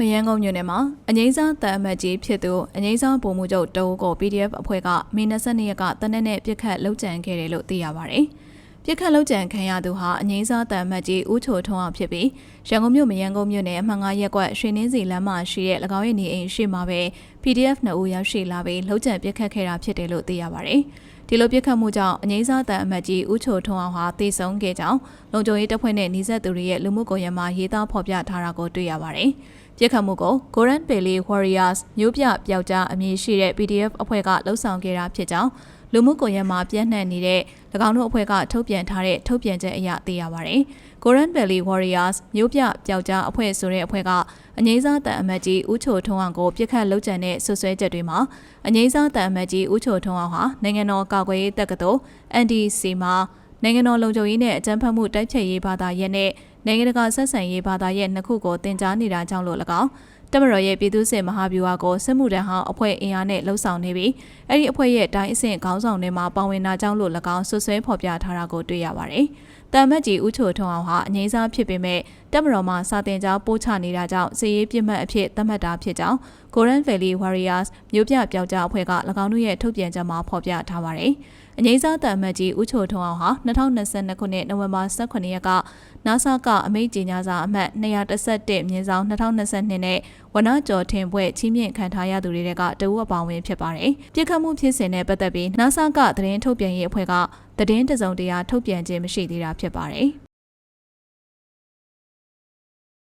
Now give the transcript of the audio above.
မယန်းကုန်းမြို့နယ်မှာအငိမ့်စားတန်အမတ်ကြီးဖြစ်သူအငိမ့်စားပုံမှုချုပ်တအုပ်ကို PDF အဖွဲ့ကမေ22ရက်ကတနက်နဲ့ပြစ်ခတ်လှုပ်ကြံခဲ့တယ်လို့သိရပါဗျ။ပြစ်ခတ်လှုပ်ကြံခံရသူဟာအငိမ့်စားတန်အမတ်ကြီးဦးချိုထွန်းအောင်ဖြစ်ပြီးရန်ကုန်မြို့မယန်းကုန်းမြို့နယ်အမှန်9ရပ်ကွက်ရွှေနှင်းစီလမ်းမှာရှိတဲ့၎င်းရဲ့နေအိမ်ရှိမှာပဲ PDF နှစ်ဦးရောက်ရှိလာပြီးလှုပ်ကြံပြစ်ခတ်ခဲ့တာဖြစ်တယ်လို့သိရပါဗျ။ဒီလိုပြစ်ခတ်မှုကြောင့်အငိမ့်စားတန်အမတ်ကြီးဦးချိုထွန်းအောင်ဟာတေဆုံးခဲ့ကြောင်းလုံခြုံရေးတပ်ဖွဲ့နဲ့နှီးဆက်သူတွေရဲ့လူမှုကွန်ရက်မှာရေးသားဖော်ပြထားတာကိုတွေ့ရပါတယ်။ ပြစ်ခတ်မှုကို Goran Pele Warriors မျိုးပြပျောက်ကြားအမည်ရှိတဲ့ PDF အဖွဲ့ကလှုပ်ဆောင်ခဲ့တာဖြစ်ကြောင်းလူမှုကွန်ရက်မှာပြန့်နှံ့နေတဲ့၎င်းတို့အဖွဲ့ကထုတ်ပြန်ထားတဲ့ထုတ်ပြန်ချက်အရသိရပါတယ်။ Goran Valley Warriors မျိုးပြပျောက်ကြားအဖွဲ့ဆိုတဲ့အဖွဲ့ကအငိမ့်စားတန်အမတ်ကြီးဦးချိုထွန်းအောင်ကိုပြစ်ခတ်လှုပ်ကြံတဲ့ဆွဆွဲချက်တွေမှာအငိမ့်စားတန်အမတ်ကြီးဦးချိုထွန်းအောင်ဟာနိုင်ငံတော်ကာကွယ်ရေးတပ်ကတော် NDC မှာနိုင်ငံတော်လုံခြုံရေးနဲ့အကြမ်းဖက်မှုတိုက်ဖျက်ရေးဘာသာရပ်နဲ့ နိုင်ငံတကာဆက်ဆံရေးဘာသာရပ်နှစ်ခုကိုတင် जा နေတာကြောင့်လို့၎င်းတမတော်ရဲ့ပြည်သူ့စစ်မဟာဗျူဟာကိုစစ်မှုထမ်းဟောင်းအဖွဲ့အင်အားနဲ့လှုပ်ဆောင်နေပြီးအဲ့ဒီအဖွဲ့ရဲ့တိုင်းအဆင့်ခေါင်းဆောင်တွေမှာပါဝင်တာကြောင့်လို့၎င်းဆွဆွဲဖော်ပြထားတာကိုတွေ့ရပါတယ်။တမ်မတ်ကြီးဦးချိုထွန်းအောင်ဟာအငိမ့်စားဖြစ်ပေမဲ့တမတော်မှာစာတင်ကြားပို့ချနေတာကြောင့်စစ်ရေးပြစ်မှတ်အဖြစ်သတ်မှတ်တာဖြစ်ကြောင်း Golden Valley Warriors မြို့ပြပျောက်ကြားအဖွဲ့က၎င်းတို့ရဲ့ထုတ်ပြန်ချက်မှာဖော်ပြထားပါတယ်။အငိမ့်စားတမ်မတ်ကြီးဦးချိုထွန်းအောင်ဟာ2022ခုနှစ်နိုဝင်ဘာ18ရက်က NASA ကအမိန့်ကြေညာစာအမှတ်211မြင်းဆောင်2022နဲ့ဝနကျော်ထင်ဘွဲ့ချီးမြှင့်ခံထားရသူတွေကတအူးအပေါင်းဝင်ဖြစ်ပါတယ်။ပြစ်ခတ်မှုဖြစ်စဉ်နဲ့ပတ်သက်ပြီး NASA ကသတင်းထုတ်ပြန်ရေးအဖွဲ့ကသတင်းတစုံတရာထုတ်ပြန်ခြင်းမရှိသေးတာဖြစ်ပါတယ်။